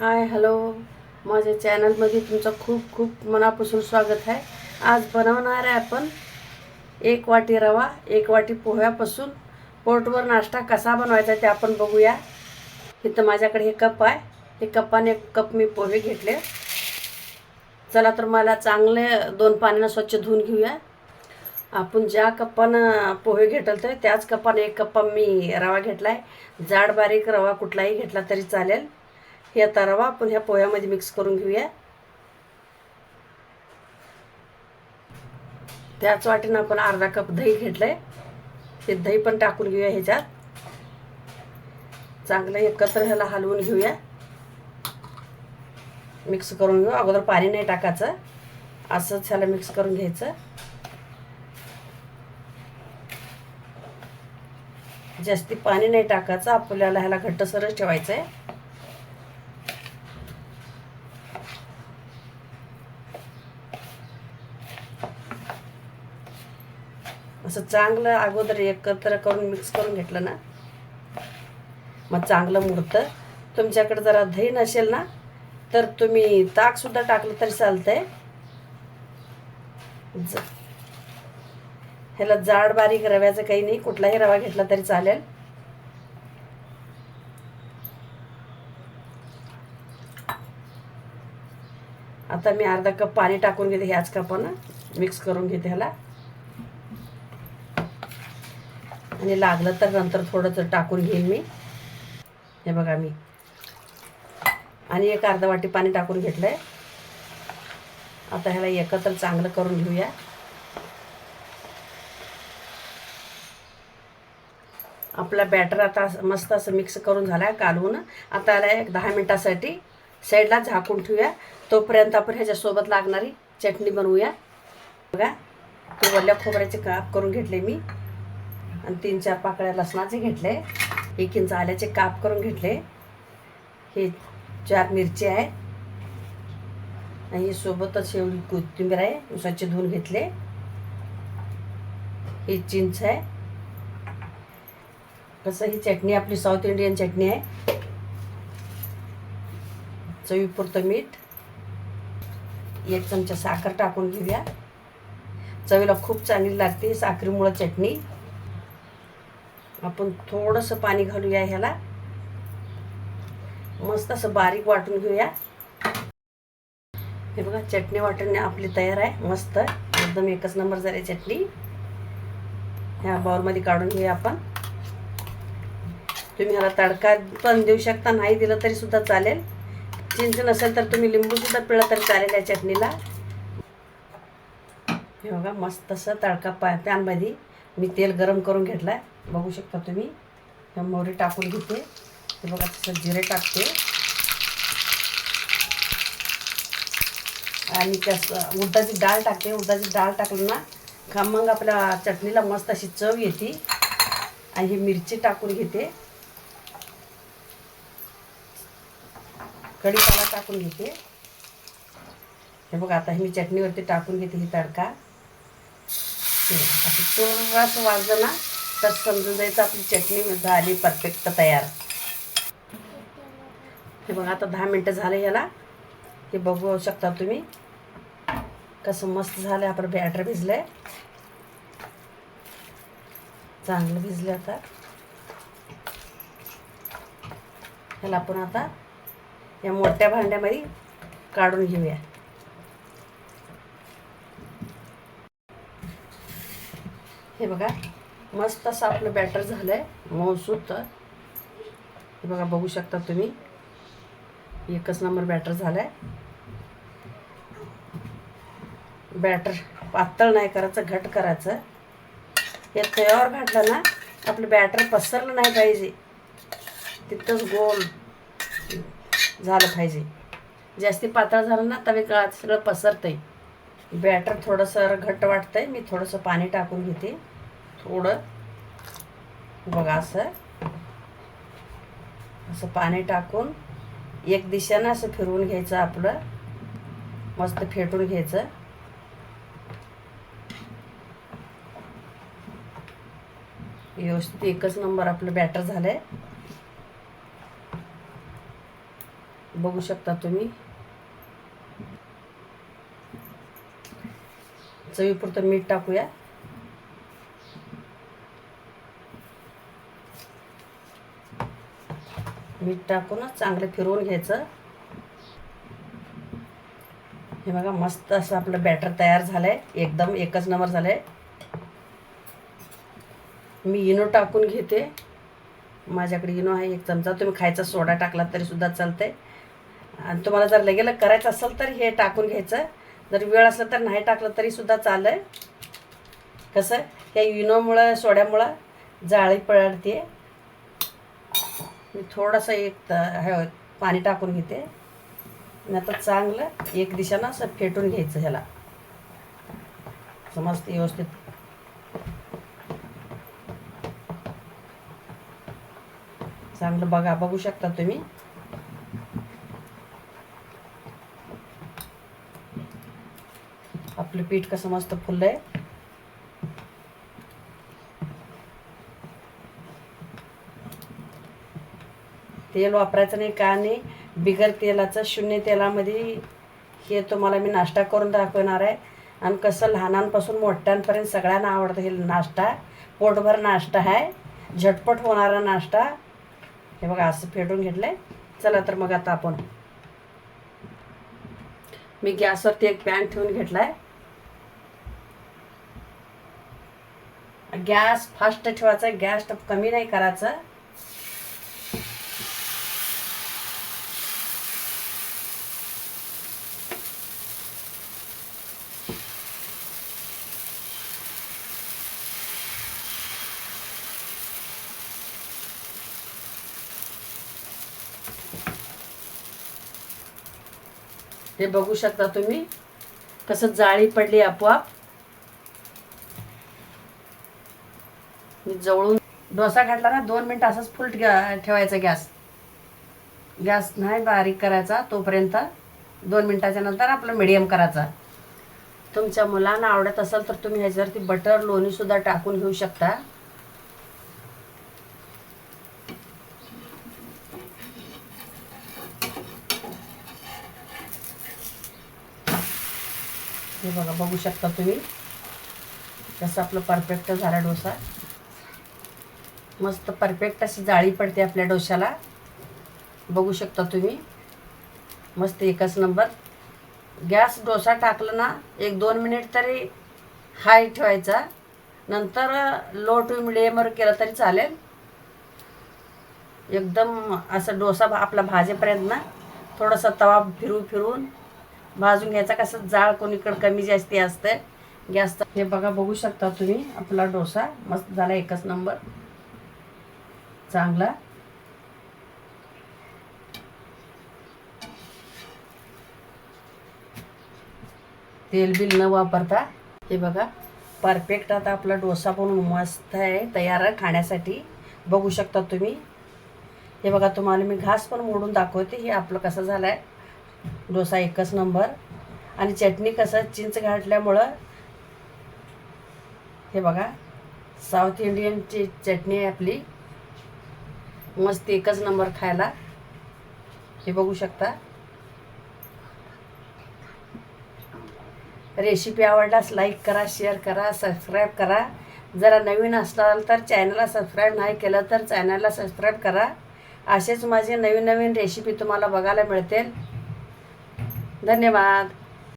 Hi hello. माझ्या चॅनलमध्ये तुमचं खूप खूप मनापासून स्वागत आहे. आज बनवणार आहे आपण एक वाटी रवा एक वाटी पोह्यापासून. पोटवर नाश्ता कसा बनवायचा ते आपण बघूया. इथं माझ्याकडे हे कप आहे. हे कपाने एक कप मी पोहे घेतले. चला तर मला चांगले दोन पाण्यानं स्वच्छ धुवून घेऊया. आपण ज्या कपानं पोहे घेतलं तर त्याच कपाने एक कप्पा मी रवा घेतला आहे जाड बारीक रवा कुठलाही घेतला तरी चालेल. हे रवा आपण ह्या पोह्यामध्ये मिक्स करून घेऊया. त्याच वाटेनं आपण अर्धा कप दही घेतलंय. ते दही पण टाकून घेऊया ह्याच्यात. चांगलं एकत्र ह्याला हलवून घेऊया. मिक्स करून घेऊ. अगोदर पाणी नाही टाकायचं. असंच ह्याला मिक्स करून घ्यायचं. जास्ती पाणी नाही टाकायचं. आपल्याला ह्याला घट्टसरच ठेवायचं आहे असं चांगलं अगोदर एकत्र करून मिक्स करून घेतलं ना मग चांगलं मुरतं. तुमच्याकडे जरा दही नसेल ना तर तुम्ही ताकसुद्धा टाकलं तरी चालतंय. ज ह्याला जाड बारीक रव्याचं काही नाही कुठलाही रवा घेतला तरी चालेल. आता मी अर्धा कप पाणी टाकून घेते ह्याच कपानं मिक्स करून घेते ह्याला. आणि लागलं तर नंतर थोडंसं टाकून घेईन मी. हे बघा मी. आणि एक अर्धा वाटी पाणी टाकून घेतलं आहे आता ह्याला एकत्र चांगलं करून घेऊया. आपला बॅटर आता मस्त असं मिक्स करून झाला आहे कालवून. आता याला एक दहा मिनटासाठी साईडला झाकून ठेवूया. तोपर्यंत आपण ह्याच्यासोबत लागणारी चटणी बनवूया. बघा ते वरल्या खोबऱ्याचे काप करून घेतले मी. आणि तीन चार पाकळ्या लसणाचे घेतले. एक इंच आल्याचे काप करून घेतले. हे चार मिरची आहे. आणि सोबतच एवढी कोथिंबीर आहे. स्वच्छ धुवून घेतले. ही चिंच आहे. कसं ही चटणी आपली साऊथ इंडियन चटणी आहे. चवीपुरतं मीठ. एक चमचा साखर टाकून घेऊया. चवीला खूप चांगली लागते साखरेमुळं चटणी. आपण थोडंसं पाणी घालूया ह्याला. मस्त असं बारीक वाटून घेऊया. हे बघा चटणी वाटणे आपली तयार आहे. मस्त. एकदम एकच नंबर झाली चटणी. ह्या बाउलमध्ये काढून घेऊया आपण. तुम्ही ह्याला तडका पण देऊ शकता नाही दिलं तरी सुद्धा चालेल. चिंच नसेल तर तुम्ही लिंबू सुद्धा तरी चालेल या चटणीला. हे बघा मस्त असं तडका पा पॅनमध्ये मी तेल गरम करून घेतला आहे बघू शकता तुम्ही. हे मोहरी टाकून घेते. हे बघा तसं जिरे टाकते. आणि त्यास उडदाची डाळ टाकते. उडदाची डाळ टाकली ना का मग आपल्या चटणीला मस्त अशी चव येते. आणि ही मिरची टाकून घेते. कढीपाला टाकून घेते. हे बघा आता ही मी चटणीवरती टाकून घेते ही तडका. हे असं चोरास वाजलं ना तर समजून जायचं आपली चटणी झाली परफेक्ट तयार. हे बघा आता दहा मिनटं झाले ह्याला. हे बघू शकता तुम्ही. कसं मस्त झालं आपलं बॅटर भिजलं आहे चांगलं भिजलं आता. ह्याला आपण आता या मोठ्या भांड्यामध्ये काढून घेऊया. हे बघा मस्त असं आपलं बॅटर झालं आहे मऊसूत हे बघा बघू शकता तुम्ही. एकच नंबर बॅटर झालं आहे बॅटर पातळ नाही करायचं घट करायचं. हे तयावर घातलं ना आपलं बॅटर पसरलं नाही पाहिजे. तिथंच गोल झालं पाहिजे. जास्ती पातळ झालं ना तवे का सगळं पसरतंय. बॅटर थोडंसं घट्ट वाटतंय मी थोडंसं पाणी टाकून घेते. थोडं बघा असं. असं पाणी टाकून एक दिशेनं असं फिरवून घ्यायचं आपलं. मस्त फेटून घ्यायचं. व्यवस्थित एकच नंबर आपलं बॅटर झालंय. बघू शकता तुम्ही. चवीपुरतं मीठ टाकूया. मीठ टाकूनच चांगलं फिरवून घ्यायचं. हे बघा मस्त असं आपलं बॅटर तयार झालंय. एकदम एकच नंबर झालंय. मी इनो टाकून घेते. माझ्याकडे इनो आहे एक चमचा. तुम्ही खायचा सोडा टाकला तरी सुद्धा चालतंय. आणि तुम्हाला जर लगेल करायचं असेल तर हे टाकून घ्यायचं. जर वेळ असला तर नाही टाकलं तरी सुद्धा चालेल कसं? या इनोमुळं सोड्यामुळं जाळी पडते. मी थोडंसं एक हे पाणी टाकून घेते. आणि आता चांगलं एक दिशानं असं फेटून घ्यायचं ह्याला. समजते व्यवस्थित. चांगलं बघा बघू शकता तुम्ही. आपलं पीठ कसं मस्त फुललंय. तेल वापरायचं नाही का नाही? बिगर तेलाचं शून्य तेलामध्ये हे तुम्हाला मी नाश्ता करून दाखवणार आहे. आणि कसं लहानांपासून मोठ्यांपर्यंत सगळ्यांना आवडतं हे नाश्ता. पोटभर नाश्ता आहे. झटपट होणारा नाश्ता. हे बघा असं फेटून घेतलंय. चला तर मग आता आपण मी गॅसवरती एक पॅन ठेवून घेतलाय. गॅस फास्ट ठेवायचा गॅस कमी नाही करायचं. हे बघू शकता तुम्ही. कसं जाळी पडली आपोआप. मी जवळून डोसा घातला ना दोन मिनटं असंच फुल ठेवायचा गॅस. गॅस नाही बारीक करायचा तोपर्यंत दोन मिनटाच्या नंतर आपलं मिडियम करायचा. तुमच्या मुलांना आवडत असेल तर तुम्ही ह्याच्यावरती बटर लोणीसुद्धा टाकून घेऊ शकता. हे बघा बघू शकता तुम्ही. कसं आपलं परफेक्ट झाला डोसा. मस्त परफेक्ट अशी जाळी पडते आपल्या डोशाला बघू शकता तुम्ही. मस्त एकच नंबर. गॅस डोसा टाकलं ना एक दोन मिनिट तरी हाय ठेवायचा. नंतर लो टू मिडियमवर केलं तरी चालेल. एकदम असं डोसा भा- आपला भाजेपर्यंत ना थोडासा तवा फिरू फिरून भाजून घ्यायचा कसं जाळ कोणीकडं कमी जास्ती असते गॅस हे बघा बघू शकता तुम्ही आपला डोसा मस्त झाला एकच नंबर. चांगला. तेल बिल न वापरता हे बघा परफेक्ट आता आपला डोसा पण मस्त आहे तयार आहे खाण्यासाठी. बघू शकता तुम्ही. हे बघा तुम्हाला मी घास पण मोडून दाखवते हे आपलं कसं झालं आहे डोसा एकच नंबर. आणि चटणी कसं चिंच घातल्यामुळं हे बघा साऊथ इंडियनची चटणी आहे आपली. मस्त एकच नंबर खायला. हे बघू शकता. रेसिपी आवडल्यास लाईक करा शेअर करा सबस्क्राईब करा. जरा नवीन असाल तर चॅनलला सबस्क्राईब नाही केलं तर चॅनलला सबस्क्राईब करा. असेच माझे नवीन नवीन रेसिपी तुम्हाला बघायला मिळतील. धन्यवाद.